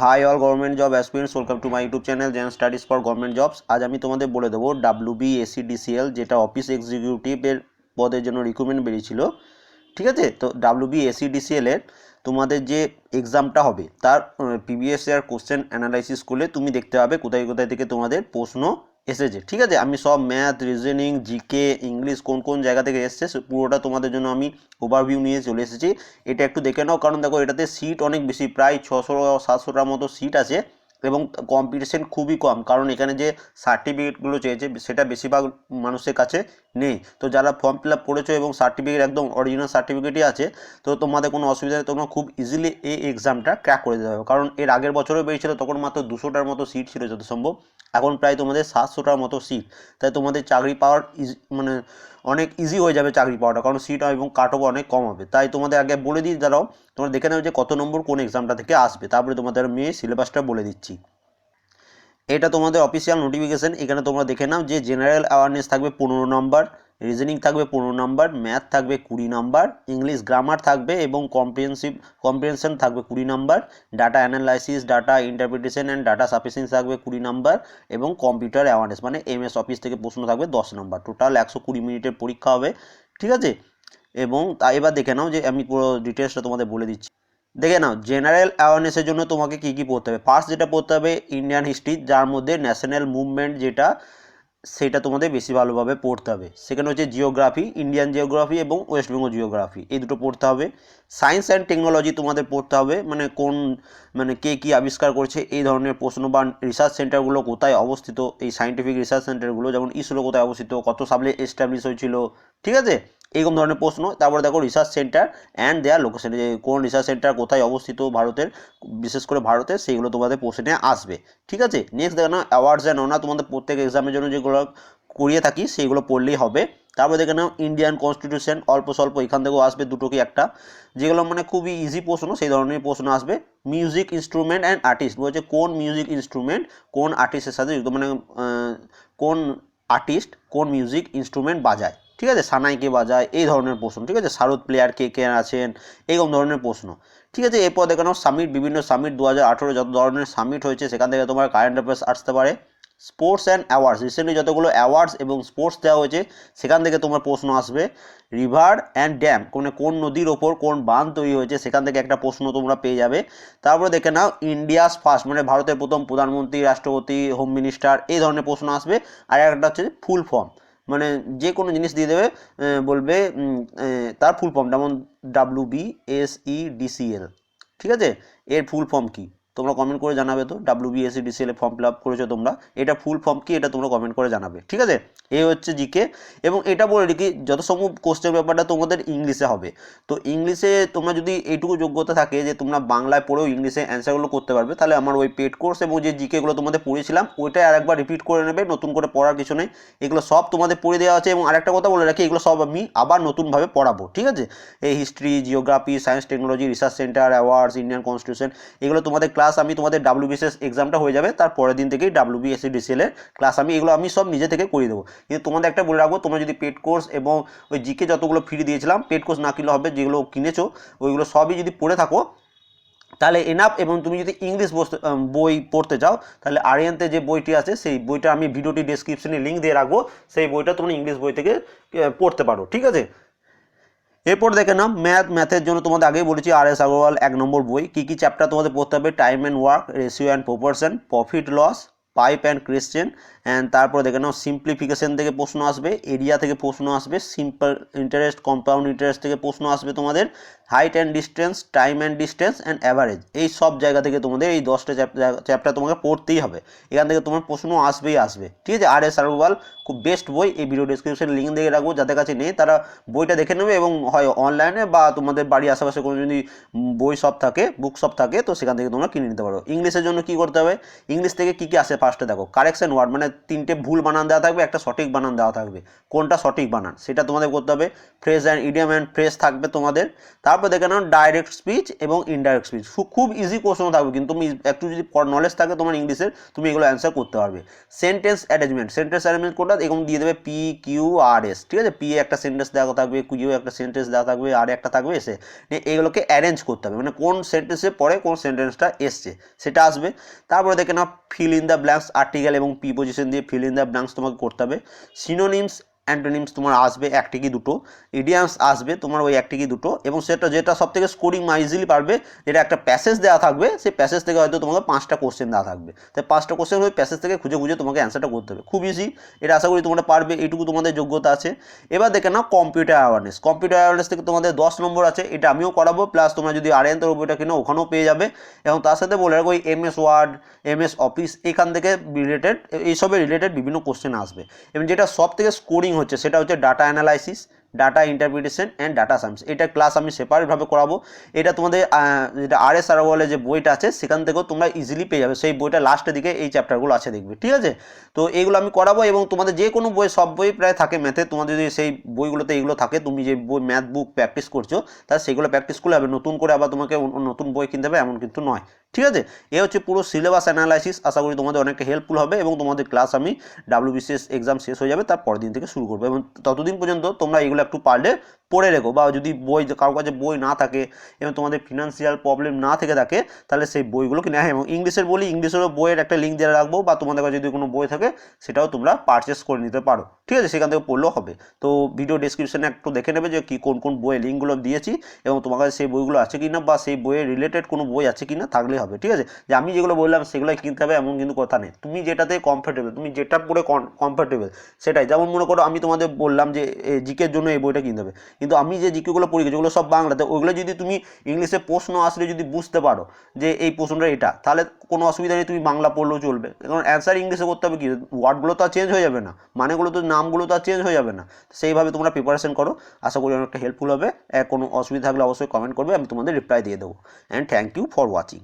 Hi all government job aspirants welcome to my YouTube channel zen studies for government jobs আজ আমি তোমাদের বলে দেবো ডাব্লিউ বি এসি ডিসিএল যেটা office এক্সিকিউটিভের পদের জন্য রিক্রুটমেন্ট বেরিয়েছিল। ঠিক আছে? তো ডাব্লিউ বি এসি ডিসিএলের তোমাদের যে এক্সামটা হবে, তার প্রিভিয়াস ইয়ার কোশ্চেন অ্যানালাইসিস করলে তুমি দেখতে পাবে কোথায় কোথায় থেকে তোমাদের প্রশ্ন এসেছে। ঠিক আছে? আমি সব ম্যাথ রিজনিং জিকে ইংলিশ কোন কোন জায়গা থেকে এসছে পুরোটা তোমাদের জন্য আমি ওভারভিউ নিয়ে চলে এসেছি। এটা একটু দেখে নাও, কারণ দেখো এটাতে সিট অনেক বেশি, প্রায় ছশো সাতশোটার মতো সিট আছে এবং কম্পিটিশন খুবই কম। কারণ এখানে যে সার্টিফিকেটগুলো চেয়েছে, সেটা বেশিরভাগ মানুষের কাছে নেই। তো যারা ফর্ম ফিল আপ করেছ এবং সার্টিফিকেট একদম অরিজিনাল সার্টিফিকেটই আছে, তো তোমাদের কোনো অসুবিধা নেই, তোমরা খুব ইজিলি এই এক্সামটা ক্র্যাক করে দিতে পারবে কারণ এর আগের বছরও বেরিয়েছিল, তখন মাত্র দুশোটার মতো সিট ছিল যত সম্ভব। এখন প্রায় তোমাদের সাতশোটার মতো সিট তাই তোমাদের চাকরি পাওয়ার ইজি মানে অনেক ইজি হয়ে যাবে চাকরি পাওয়াটা, কারণ সিট এবং কাট অফ অনেক কম হবে। তাই তোমাদের আগে বলে দিই, দাঁড়াও, তোমরা দেখে নেবে যে কত নম্বর কোন এক্সামটা থেকে আসবে। তারপরে তোমাদের মেয়ে সিলেবাসটা বলে দিচ্ছি। এটা তোমাদের অফিসিয়াল নোটিফিকেশান এখানে তোমরা দেখে নাও যে জেনারেল অ্যাওয়ারনেস থাকবে পনেরো নম্বর রিজনিং থাকবে পনেরো নম্বর ম্যাথ থাকবে কুড়ি নম্বর ইংলিশ গ্রামার থাকবে এবং কম্প্রিহেন্সিভ কম্প্রিহেনশন থাকবে কুড়ি নম্বর data analysis data interpretation and data sufficiency থাকবে কুড়ি নম্বর এবং কম্পিউটার অ্যাওয়ারনেস মানে এমএস অফিস থেকে প্রশ্ন থাকবে দশ নম্বর টোটাল একশো কুড়ি মিনিটের পরীক্ষা হবে, ঠিক আছে? এবং তা এবার দেখে নাও যে আমি পুরো ডিটেলসটা তোমাদের বলে দিচ্ছি। দেখে নাও জেনারেল অ্যাওয়ারনেসের জন্য তোমাকে কী কী পড়তে হবে? ফার্স্ট যেটা পড়তে হবে ইন্ডিয়ান হিস্ট্রি যার মধ্যে ন্যাশনাল মুভমেন্ট যেটা, সেটা তোমাদের বেশি ভালোভাবে পড়তে হবে। সেখানে হচ্ছে জিওগ্রাফি ইন্ডিয়ান জিওগ্রাফি এবং ওয়েস্ট বেঙ্গল জিওগ্রাফি এই দুটো পড়তে হবে। সায়েন্স অ্যান্ড টেকনোলজি তোমাদের পড়তে হবে মানে কোন মানে কে কী আবিষ্কার করছে, এই ধরনের প্রশ্ন বা রিসার্চ সেন্টারগুলো কোথায় অবস্থিত, এই সায়েন্টিফিক রিসার্চ সেন্টারগুলো যেমন ইসরো কোথায় অবস্থিত, কত সালে এস্টাবলিশ হয়েছিল, ঠিক আছে? এইরকম ধরনের প্রশ্ন। তারপরে দেখো research centre and their location যে কোন রিসার্চ সেন্টার কোথায় অবস্থিত ভারতের, বিশেষ করে ভারতের, সেইগুলো তোমাদের প্রশ্নে আসবে। ঠিক আছে? নেক্সট দেখো না অ্যাওয়ার্ডস অ্যান্ড অনার তোমাদের প্রত্যেক এক্সামের জন্য যেগুলো করিয়ে থাকি, সেইগুলো পড়লেই হবে। তারপরে দেখে নাও ইন্ডিয়ান কনস্টিটিউশন অল্প স্বল্প, এখান থেকেও আসবে দুটো কি একটা। যেগুলো মানে খুবই ইজি প্রশ্ন, সেই ধরনের প্রশ্ন আসবে। মিউজিক ইনস্ট্রুমেন্ট অ্যান্ড আর্টিস্ট বলছে কোন মিউজিক ইনস্ট্রুমেন্ট কোন আর্টিস্টের সাথে মানে কোন আর্টিস্ট কোন মিউজিক ইনস্ট্রুমেন্ট বাজায়? ঠিক আছে? সানাই কে বাজায়, এই ধরনের প্রশ্ন, ঠিক আছে? শারদ প্লেয়ার কে কে আছেন, এইরকম ধরনের প্রশ্ন। ঠিক আছে? এরপর দেখানো সামিট, বিভিন্ন সামিট দু হাজার আঠেরো যত ধরনের সামিট হয়েছে, সেখান থেকে তোমার কারেন্ট অ্যাফেয়ার্স আসতে পারে। স্পোর্টস অ্যান্ড অ্যাওয়ার্ডস রিসেন্টলি যতগুলো অ্যাওয়ার্ডস এবং স্পোর্টস দেওয়া হয়েছে, সেখান থেকে তোমার প্রশ্ন আসবে। রিভার অ্যান্ড ড্যাম মানে কোন নদীর ওপর কোন বাঁধ তৈরি হয়েছে, সেখান থেকে একটা প্রশ্ন তোমরা পেয়ে যাবে। তারপরে দেখে নাও ইন্ডিয়াস ফার্স্ট মানে ভারতের প্রথম প্রধানমন্ত্রী, রাষ্ট্রপতি হোম মিনিস্টার এই ধরনের প্রশ্ন আসবে। আর একটা হচ্ছে ফুল ফর্ম মানে যে কোনো জিনিস দিয়ে দেবে বলবে তার ফুল ফর্ম যেমন W B S E DCL ঠিক আছে? এর ফুল ফর্ম কী? তোমরা কমেন্ট করে জানাবে তো W BSC DCL form fill up করেছ তোমরা। এটা ফুল ফর্ম কি এটা তোমরা কমেন্ট করে জানাবে, ঠিক আছে? এই হচ্ছে জিকে এবং এটা বলে রেখি যত সম্ভব কোশ্চেন ব্যাপারটা তোমাদের ইংলিশে হবে। তো ইংলিশে তোমরা যদি এইটুকু যোগ্যতা থাকে যে তোমরা বাংলায় পড়েও ইংলিশে অ্যান্সারগুলো করতে পারবে, তাহলে আমার ওই পেড কোর্স এবং যে জিকেগুলো তোমাদের পড়েছিলাম ওইটা আর একবার রিপিট করে নেবে, নতুন করে পড়ার কিছু নেই। এগুলো সব তোমাদের পড়ে দেওয়া আছে এবং আরেকটা কথা বলে রাখি, এগুলো সব আমি আবার নতুনভাবে পড়াবো, ঠিক আছে? এই history geography science technology research centre awards Indian constitution এগুলো তোমাদের ক্লাস আমি তোমাদের ডাব্লিউবিএসএস এক্সামটা হয়ে যাবে, তার পরের দিন থেকেই ডাব্লিউবিএসসি ডিসিএল এর ক্লাস আমি এগুলো আমি সব নিজে থেকে করিয়ে দেবো। কিন্তু তোমাদের একটা বলে রাখব, তোমরা যদি পেড কোর্স এবং ওই জিকে যতগুলো ফ্রি দিয়েছিলাম পেড কোর্স না কিনলে হবে, যেগুলো কিনেছো, ওইগুলো সবই যদি পড়ে থাকো, তাহলে এনাফ এবং তুমি যদি ইংলিশ বই পড়তে চাও, তাহলে আরিয়ানতে যে বইটি আছে, সেই বইটা আমি ভিডিওটি ডিসক্রিপশনে লিঙ্ক দিয়ে রাখব, সেই বইটা তোমরা ইংলিশ বই থেকে পড়তে পারো, ঠিক আছে? এরপর দেখে নাও ম্যাথ ম্যাথের জন্য তোমাদের আগেই বলেছি আর এস আগরওয়াল এক নম্বর বই। কী কী চ্যাপ্টার তোমাদের পড়তে হবে? Time and work ratio and proportion profit loss pipe and ক্রিশ্চেন and তারপর দেখে নাও সিম্পলিফিকেশন থেকে প্রশ্ন আসবে এরিয়া থেকে প্রশ্ন আসবে সিম্পল ইন্টারেস্ট কম্পাউন্ড ইন্টারেস্ট থেকে প্রশ্ন আসবে তোমাদের height and distance time and distance and average এই সব জায়গা থেকে তোমাদের এই দশটা চ্যাপ্টার তোমাকে পড়তেই হবে। এখান থেকে তোমার প্রশ্ন আসবেই আসবে। ঠিক আছে? আর এস আরওয়াল খুব বেস্ট বই। এই ভিডিও ডিসক্রিপশনে লিঙ্ক দিয়ে রাখব। যাদের কাছে নেই, তারা বইটা দেখে নেবে এবং হয় অনলাইনে বা তোমাদের বাড়ির আশেপাশে কোনো যদি বই শপ থাকে বুক শপ থাকে, তো সেখান থেকে তোমরা কিনে নিতে পারো। ইংলিশের জন্য কী করতে হবে? ইংলিশ থেকে কী কী আসে? ফার্স্টে দেখো কারেকশন ওয়ার্ড মানে তিনটে ভুল বানান দেওয়া থাকবে, একটা সঠিক বানান দেওয়া থাকবে। কোনটা সঠিক বানান? সেটা তোমাদের করতে হবে। Phrase and idiom and phrase থাকবে তোমাদের। তারপর দেখে নাও ডাইরেক্ট স্পিচ এবং ইনডাইরেক্ট স্পিচ খুব ইজি কোশ্চেন থাকবে, কিন্তু তুমি একটু যদি নলেজ থাকে তোমার ইংলিশের তুমি এগুলো অ্যান্সার করতে পারবে। সেন্টেন্স অ্যারেঞ্জমেন্ট সেন্টেন্স অ্যারেঞ্জমেন্ট কোনটা? এরকম দিয়ে দেবে পি কিউ আর এস ঠিক আছে? পি একটা সেন্টেন্স দেওয়া থাকবে কিউ একটা সেন্টেন্স দেওয়া থাকবে আর একটা থাকবে এসে এগুলোকে অ্যারেঞ্জ করতে হবে। মানে কোন সেন্টেন্সের পরে কোন সেন্টেন্সটা এসছে, সেটা আসবে। তারপরে দেখে নাও fill in the blanks article এবং পি পজিশন দিয়ে ফিল ইন দ্য ব্ল্যাঙ্কস তোমাকে করতে হবে। সিনোনিমস অ্যান্টোনিমস তোমার আসবে একটি কি দুটো, ইডিয়ামস আসবে তোমার ওই একটি কি দুটো এবং সেটা যেটা সব থেকে স্কোরিং মা ইজিলি পারবে, যেটা একটা প্যাসেজ দেওয়া থাকবে, সেই প্যাসেজ থেকে হয়তো তোমাকে পাঁচটা কোশ্চেন দেওয়া থাকবে। তাই পাঁচটা কোশ্চেন ওই প্যাসেজ থেকে খুঁজে খুঁজে তোমাকে অ্যান্সারটা করতে হবে। খুব ইজি এটা আশা করি তোমরা পারবে, এইটুকু তোমাদের যোগ্যতা আছে। এবার দেখে নাও কম্পিউটার অ্যাওয়ারনেস কম্পিউটার অ্যাওয়ারনেস থেকে তোমাদের দশ নম্বর আছে, এটা আমিও করাবো প্লাস তোমরা যদি আর এন বইটা কিনো, ওখানেও পেয়ে যাবে। এবং তার সাথে বলে রাখো ওই M S word M S office এখান থেকে রিলেটেড এইসবের রিলেটেড বিভিন্ন কোশ্চেন আসবে। এবং যেটা সব থেকে স্কোরিং হচ্ছে, সেটা হচ্ছে data analysis data interpretation and data science এটা ক্লাস আমি সেপারেটভাবে করাবো। এটা তোমাদের যেটা আর এস আর বলে যে বইটা আছে, সেখান থেকেও তোমরা ইজিলি পেয়ে যাবে। সেই বইটা লাস্টের দিকে এই চ্যাপ্টারগুলো আছে দেখবে, ঠিক আছে? তো এইগুলো আমি করাবো এবং তোমাদের যে কোনো বই, সব বই প্রায় থাকে ম্যাথে তোমাদের যদি সেই বইগুলোতে এইগুলো থাকে, তুমি যে বই ম্যাথ বুক প্র্যাকটিস করছ তাহলে সেগুলো প্র্যাকটিস করলে হবে। নতুন করে আবার তোমাকে নতুন বই কিনতে হবে, এমন কিন্তু নয়। ঠিক আছে? এ হচ্ছে পুরো সিলেবাস অ্যানালাইসিস আশা করি তোমাদের অনেকটা হেল্পফুল হবে এবং তোমাদের ক্লাস আমি ডাব্লিউবিসিএস এক্সাম শেষ হয়ে যাবে তার পরের দিন থেকে শুরু করব। এবং ততদিন পর্যন্ত তোমরা এগুলো একটু পারলে পড়ে রেখো বা যদি বই কারোর কাছে বই না থাকে এবং তোমাদের ফিনান্সিয়াল প্রবলেম না থেকে থাকে, তাহলে সেই বইগুলো কিনে হ্যাঁ এবং ইংলিশের বলি, ইংলিশেরও বইয়ের একটা লিঙ্ক দিয়ে রাখব বা তোমাদের কাছে যদি কোনো বই থাকে, সেটাও তোমরা পারচেস করে নিতে পারো। ঠিক আছে, সেখান থেকে পড়লেও হবে। তো ভিডিও ডিসক্রিপশনে একটু দেখে নেবে যে কি, কোন কোন বইয়ের লিঙ্কগুলো দিয়েছি এবং তোমার কাছে সেই বইগুলো আছে কি না বা সেই বইয়ের রিলেটেড কোনো বই আছে কি না থাকলেই হবে। ঠিক আছে? যে আমি যেগুলো বললাম, সেগুলোই কিনতে হবে, এমন কিন্তু কথা নেই। তুমি যেটাতে কমফোর্টেবল তুমি যেটা পড়ে কমফোর্টেবল সেটাই। যেমন মনে করো, আমি তোমাদের বললাম যে জিকের জন্য এই বইটা কিনতে হবে। কিন্তু আমি যে জিকেগুলো পড়ি, যেগুলো সব বাংলাতে, ওইগুলো যদি তুমি ইংলিশে প্রশ্ন আসলে যদি বুঝতে পারো যে এই প্রশ্নটা এটা, তাহলে কোনো অসুবিধা নেই, তুমি বাংলা পড়লেও চলবে। কারণ অ্যান্সার ইংলিশে করতে হবে কি? ওয়ার্ডগুলো তো আর চেঞ্জ হয়ে যাবে না, মানেগুলো তো, নামগুলো তো আর চেঞ্জ হয়ে যাবে না। সেইভাবে তোমরা প্রিপারেশন করো, আশা করি অনেকটা হেল্পফুল হবে। কোনো অসুবিধা থাকলে অবশ্যই কমেন্ট করবে, আমি তোমাদের রিপ্লাই দিয়ে দেবো। And thank you for watching